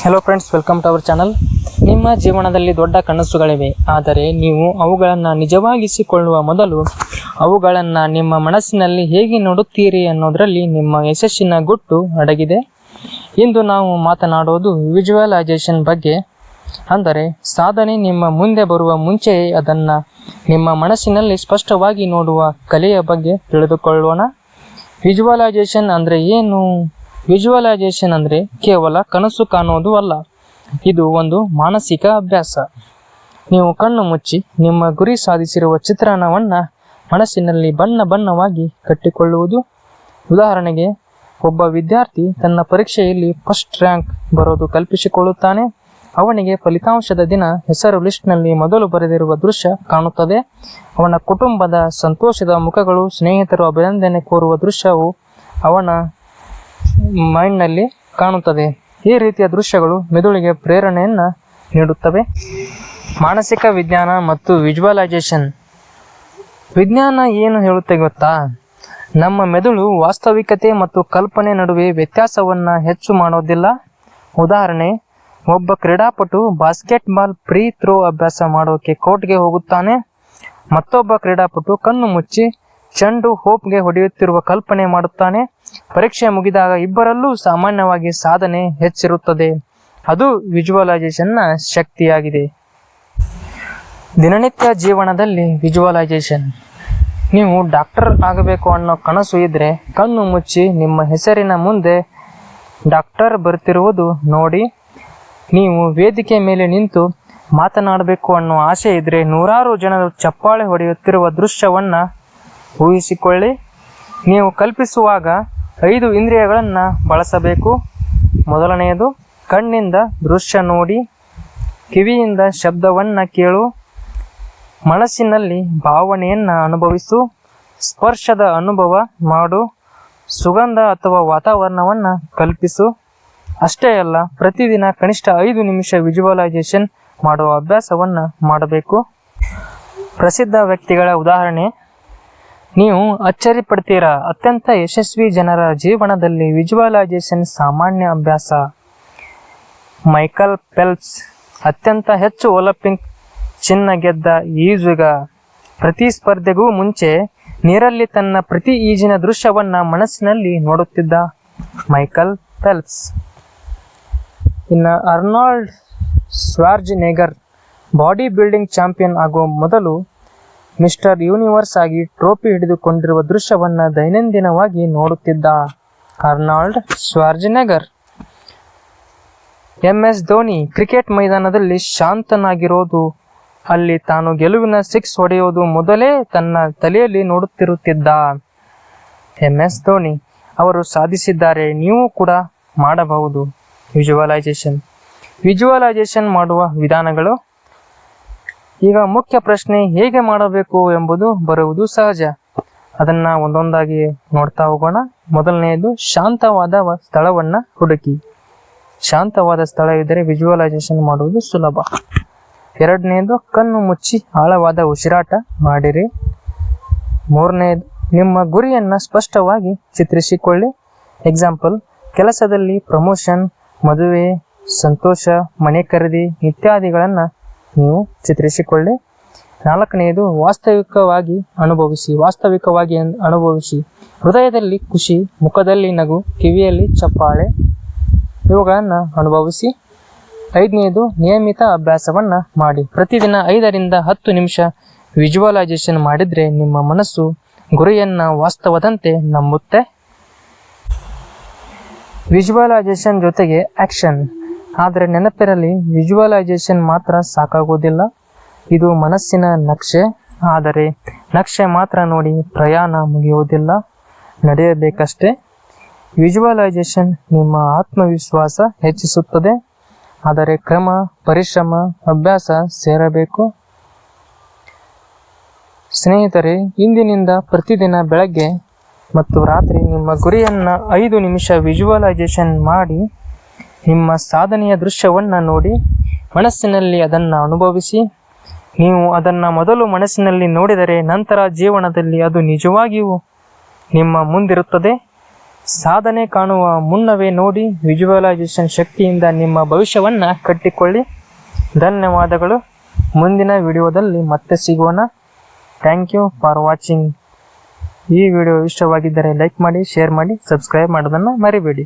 Hello friends welcome to our channel ನಿಮ್ಮ ಜೀವನದಲ್ಲಿ ದೊಡ್ಡ ಕನಸುಗಳಿವೆ. ಆದರೆ ನೀವು ಅವುಗಳನ್ನು ನಿಜವಾಗಿಸಿಕೊಳ್ಳುವ ಮೊದಲು ಅವುಗಳನ್ನು ನಿಮ್ಮ ಮನಸ್ಸಿನಲ್ಲಿ ಹೇಗೆ ನೋಡುತ್ತೀರಿ ಅನ್ನೋದರಲ್ಲಿ ನಿಮ್ಮ ಯಶಸ್ಸಿನ ಗುಟ್ಟು ಅಡಗಿದೆ. ಇಂದು ನಾವು ಮಾತನಾಡೋದು ವಿಜುವಲೈಸೇಷನ್ ಬಗ್ಗೆ. ಅಂದರೆ ಸಾಧನೆ ನಿಮ್ಮ ಮುಂದೆ ಬರುವ ಮುಂಚೆಯೇ ಅದನ್ನು ನಿಮ್ಮ ಮನಸ್ಸಿನಲ್ಲಿ ಸ್ಪಷ್ಟವಾಗಿ ನೋಡುವ ಕಲೆಯ ಬಗ್ಗೆ ತಿಳಿದುಕೊಳ್ಳೋಣ. ವಿಜುವಲೈಸೇಷನ್ ಅಂದರೆ ಏನು? ವಿಜುವಲೈಸೇಷನ್ ಅಂದರೆ ಕೇವಲ ಕನಸು ಕಾಣುವುದು ಅಲ್ಲ. ಇದು ಒಂದು ಮಾನಸಿಕ ಅಭ್ಯಾಸ. ನೀವು ಕಣ್ಣು ಮುಚ್ಚಿ ನಿಮ್ಮ ಗುರಿ ಸಾಧಿಸಿರುವ ಚಿತ್ರಣವನ್ನು ಮನಸ್ಸಿನಲ್ಲಿ ಬಣ್ಣ ಬಣ್ಣವಾಗಿ ಕಟ್ಟಿಕೊಳ್ಳುವುದು. ಉದಾಹರಣೆಗೆ, ಒಬ್ಬ ವಿದ್ಯಾರ್ಥಿ ತನ್ನ ಪರೀಕ್ಷೆಯಲ್ಲಿ ಫಸ್ಟ್ ರ್ಯಾಂಕ್ ಬರೋದು ಕಲ್ಪಿಸಿಕೊಳ್ಳುತ್ತಾನೆ. ಅವನಿಗೆ ಫಲಿತಾಂಶದ ದಿನ ಹೆಸರು ಲಿಸ್ಟ್ನಲ್ಲಿ ಮೊದಲು ಬರೆದಿರುವ ದೃಶ್ಯ ಕಾಣುತ್ತದೆ. ಅವನ ಕುಟುಂಬದ ಸಂತೋಷದ ಮುಖಗಳು, ಸ್ನೇಹಿತರು ಅಭಿನಂದನೆ ಕೋರುವ ದೃಶ್ಯವು ಅವನ ಮೈಂಡ್ನಲ್ಲಿ ಕಾಣುತ್ತದೆ. ಈ ರೀತಿಯ ದೃಶ್ಯಗಳು ಮೆದುಳಿಗೆ ಪ್ರೇರಣೆಯನ್ನು ನೀಡುತ್ತವೆ. ಮಾನಸಿಕ ವಿಜ್ಞಾನ ಮತ್ತು ವಿಜುವಲೈಸೇಷನ್. ವಿಜ್ಞಾನ ಏನು ಹೇಳುತ್ತೆ ಗೊತ್ತಾ? ನಮ್ಮ ಮೆದುಳು ವಾಸ್ತವಿಕತೆ ಮತ್ತು ಕಲ್ಪನೆ ನಡುವೆ ವ್ಯತ್ಯಾಸವನ್ನು ಹೆಚ್ಚು ಮಾಡೋದಿಲ್ಲ. ಉದಾಹರಣೆ, ಒಬ್ಬ ಕ್ರೀಡಾಪಟು ಬಾಸ್ಕೆಟ್ಬಾಲ್ ಫ್ರೀ ಥ್ರೋ ಅಭ್ಯಾಸ ಮಾಡೋಕೆ ಕೋರ್ಟ್ಗೆ ಹೋಗುತ್ತಾನೆ. ಮತ್ತೊಬ್ಬ ಕ್ರೀಡಾಪಟು ಕಣ್ಣು ಮುಚ್ಚಿ ಚೆಂಡು ಹೋಪ್ಗೆ ಹೊಡೆಯುತ್ತಿರುವ ಕಲ್ಪನೆ ಮಾಡುತ್ತಾನೆ. ಪರೀಕ್ಷೆ ಮುಗಿದಾಗ ಇಬ್ಬರಲ್ಲೂ ಸಾಮಾನ್ಯವಾಗಿ ಸಾಧನೆ ಹೆಚ್ಚಿರುತ್ತದೆ. ಅದು ವಿಜುವಲೈಸೇಷನ್ನ ಶಕ್ತಿಯಾಗಿದೆ. ದಿನನಿತ್ಯ ಜೀವನದಲ್ಲಿ ವಿಜುವಲೈಸೇಷನ್ ನೀವು ಡಾಕ್ಟರ್ ಆಗಬೇಕು ಅನ್ನೋ ಕನಸು ಇದ್ದರೆ ಕಣ್ಣು ಮುಚ್ಚಿ ನಿಮ್ಮ ಹೆಸರಿನ ಮುಂದೆ ಡಾಕ್ಟರ್ ಬರ್ತಿರುವುದು ನೋಡಿ. ನೀವು ವೇದಿಕೆ ಮೇಲೆ ನಿಂತು ಮಾತನಾಡಬೇಕು ಅನ್ನೋ ಆಸೆ ಇದ್ದರೆ ನೂರಾರು ಜನರು ಚಪ್ಪಾಳೆ ಹೊಡೆಯುತ್ತಿರುವ ದೃಶ್ಯವನ್ನು ಊಹಿಸಿಕೊಳ್ಳಿ. ನೀವು ಕಲ್ಪಿಸುವಾಗ ಐದು ಇಂದ್ರಿಯಗಳನ್ನು ಬಳಸಬೇಕು. ಮೊದಲನೆಯದು, ಕಣ್ಣಿಂದ ದೃಶ್ಯ ನೋಡಿ, ಕಿವಿಯಿಂದ ಶಬ್ದವನ್ನು ಕೇಳು, ಮನಸ್ಸಿನಲ್ಲಿ ಭಾವನೆಯನ್ನು ಅನುಭವಿಸು, ಸ್ಪರ್ಶದ ಅನುಭವ ಮಾಡು, ಸುಗಂಧ ಅಥವಾ ವಾತಾವರಣವನ್ನು ಕಲ್ಪಿಸು. ಅಷ್ಟೇ ಅಲ್ಲ, ಪ್ರತಿದಿನ ಕನಿಷ್ಠ ಐದು ನಿಮಿಷ ವಿಜುವಲೈಸೇಷನ್ ಮಾಡುವ ಅಭ್ಯಾಸವನ್ನು ಮಾಡಬೇಕು. ಪ್ರಸಿದ್ಧ ವ್ಯಕ್ತಿಗಳ ಉದಾಹರಣೆ ನೀವು ಅಚ್ಚರಿ ಪಡ್ತೀರಾ? ಅತ್ಯಂತ ಯಶಸ್ವಿ ಜನರ ಜೀವನದಲ್ಲಿ ವಿಜುವಲೈಸೇಷನ್ ಸಾಮಾನ್ಯ ಅಭ್ಯಾಸ. ಮೈಕಲ್ ಪೆಲ್ಪ್ಸ್, ಅತ್ಯಂತ ಹೆಚ್ಚು ಒಲಿಂಪಿಕ್ ಚಿನ್ನ ಗೆದ್ದ ಈಜುಗ ಪ್ರತಿ ಸ್ಪರ್ಧೆಗೂ ಮುಂಚೆ ನೀರಲ್ಲಿ ತನ್ನ ಪ್ರತಿ ಈಜಿನ ದೃಶ್ಯವನ್ನ ಮನಸ್ಸಿನಲ್ಲಿ ನೋಡುತ್ತಿದ್ದ ಮೈಕಲ್ ಪೆಲ್ಪ್ಸ್. ಇನ್ನು Arnold Schwarzenegger body building champion ಆಗುವ ಮೊದಲು ಮಿಸ್ಟರ್ ಯೂನಿವರ್ಸ್ ಆಗಿ ಟ್ರೋಫಿ ಹಿಡಿದುಕೊಂಡಿರುವ ದೃಶ್ಯವನ್ನು ದೈನಂದಿನವಾಗಿ ನೋಡುತ್ತಿದ್ದ Arnold Schwarzenegger M S Dhoni cricket ಮೈದಾನದಲ್ಲಿ ಶಾಂತನಾಗಿರೋದು, ಅಲ್ಲಿ ತಾನು ಗೆಲುವಿನ ಸಿಕ್ಸ್ ಹೊಡೆಯೋದು ಮೊದಲೇ ತನ್ನ ತಲೆಯಲ್ಲಿ ನೋಡುತ್ತಿರುತ್ತಿದ್ದ ಎಂ ಎಸ್ ಧೋನಿ ಅವರು ಸಾಧಿಸಿದ್ದಾರೆ, ನೀವು ಕೂಡ ಮಾಡಬಹುದು. ವಿಜುವಲೈಸೇಷನ್ ವಿಜುವಲೈಸೇಷನ್ ಮಾಡುವ ವಿಧಾನಗಳು ಈಗ ಮುಖ್ಯ ಪ್ರಶ್ನೆ ಹೇಗೆ ಮಾಡಬೇಕು ಎಂಬುದು ಬರುವುದು ಸಹಜ. ಅದನ್ನ ಒಂದೊಂದಾಗಿ ನೋಡ್ತಾ ಹೋಗೋಣ. ಮೊದಲನೆಯದು, ಶಾಂತವಾದ ಸ್ಥಳವನ್ನ ಹುಡುಕಿ. ಶಾಂತವಾದ ಸ್ಥಳ ಇದ್ದರೆ ವಿಜುವಲೈಸೇಷನ್ ಮಾಡುವುದು ಸುಲಭ. ಎರಡನೆಯದು, ಕಣ್ಣು ಮುಚ್ಚಿ ಆಳವಾದ ಉಸಿರಾಟ ಮಾಡಿರಿ. ಮೂರನೆಯದು, ನಿಮ್ಮ ಗುರಿಯನ್ನ ಸ್ಪಷ್ಟವಾಗಿ ಚಿತ್ರಿಸಿಕೊಳ್ಳಿ. ಎಕ್ಸಾಂಪಲ್ ಕೆಲಸದಲ್ಲಿ ಪ್ರಮೋಷನ್ ಮದುವೆ, ಸಂತೋಷ, ಮನೆ ಖರೀದಿ ಇತ್ಯಾದಿಗಳನ್ನು ನೀವು ಚಿತ್ರಿಸಿಕೊಳ್ಳಿ. ನಾಲ್ಕನೆಯದು, ವಾಸ್ತವಿಕವಾಗಿ ಅನುಭವಿಸಿ, ವಾಸ್ತವಿಕವಾಗಿ ಅನ್- ಅನುಭವಿಸಿ. ಹೃದಯದಲ್ಲಿ ಖುಷಿ, ಮುಖದಲ್ಲಿ ನಗು, ಕಿವಿಯಲ್ಲಿ ಚಪ್ಪಾಳೆ, ಇವುಗಳನ್ನು ಅನುಭವಿಸಿ. ಐದನೆಯದು, ನಿಯಮಿತ ಅಭ್ಯಾಸವನ್ನು ಮಾಡಿ. ಪ್ರತಿದಿನ ಐದರಿಂದ ಹತ್ತು ನಿಮಿಷ ವಿಜುವಲೈಸೇಷನ್ ಮಾಡಿದರೆ ನಿಮ್ಮ ಮನಸ್ಸು ಗುರಿಯನ್ನು ವಾಸ್ತವದಂತೆ ನಂಬುತ್ತೆ. ವಿಜುವಲೈಸೇಷನ್ ಜೊತೆಗೆ ಆಕ್ಷನ್. ಆದರೆ ನೆನಪಿರಲಿ ವಿಜುವಲೈಸೇಷನ್ ಮಾತ್ರ ಸಾಕಾಗೋದಿಲ್ಲ. ಇದು ಮನಸ್ಸಿನ ನಕ್ಷೆ. ಆದರೆ ನಕ್ಷೆ ಮಾತ್ರ ನೋಡಿ ಪ್ರಯಾಣ ಮುಗಿಯುವುದಿಲ್ಲ ನಡೆಯಬೇಕಷ್ಟೇ. ವಿಜುವಲೈಸೇಷನ್ ನಿಮ್ಮ ಆತ್ಮವಿಶ್ವಾಸ ಹೆಚ್ಚಿಸುತ್ತದೆ. ಆದರೆ ಕ್ರಮ, ಪರಿಶ್ರಮ, ಅಭ್ಯಾಸ ಸೇರಬೇಕು. ಸ್ನೇಹಿತರೆ, ಇಂದಿನಿಂದ ಪ್ರತಿದಿನ ಬೆಳಗ್ಗೆ ಮತ್ತು ರಾತ್ರಿ ನಿಮ್ಮ ಗುರಿಯನ್ನು ಐದು ನಿಮಿಷ ವಿಜುವಲೈಸೇಷನ್ ಮಾಡಿ ನಿಮ್ಮ ಸಾಧನೆಯ ದೃಶ್ಯವನ್ನು ನೋಡಿ ಮನಸ್ಸಿನಲ್ಲಿ ಅದನ್ನು ಅನುಭವಿಸಿ. ನೀವು ಅದನ್ನು ಮೊದಲು ಮನಸ್ಸಿನಲ್ಲಿ ನೋಡಿದರೆ ನಂತರ ಜೀವನದಲ್ಲಿ ಅದು ನಿಜವಾಗಿಯೂ ನಿಮ್ಮ ಮುಂದಿರುತ್ತದೆ. ಸಾಧನೆ ಕಾಣುವ ಮುನ್ನವೇ ನೋಡಿ ವಿಜುವಲೈಸೇಷನ್ ಶಕ್ತಿಯಿಂದ ನಿಮ್ಮ ಭವಿಷ್ಯವನ್ನು ಕಟ್ಟಿಕೊಳ್ಳಿ. ಧನ್ಯವಾದಗಳು. ಮುಂದಿನ ವಿಡಿಯೋದಲ್ಲಿ ಮತ್ತೆ ಸಿಗೋಣ. Thank you for watching. ಈ ವಿಡಿಯೋ ಇಷ್ಟವಾಗಿದ್ದರೆ ಲೈಕ್ ಮಾಡಿ, ಶೇರ್ ಮಾಡಿ, ಸಬ್ಸ್ಕ್ರೈಬ್ ಮಾಡೋದನ್ನು ಮರಿಬೇಡಿ.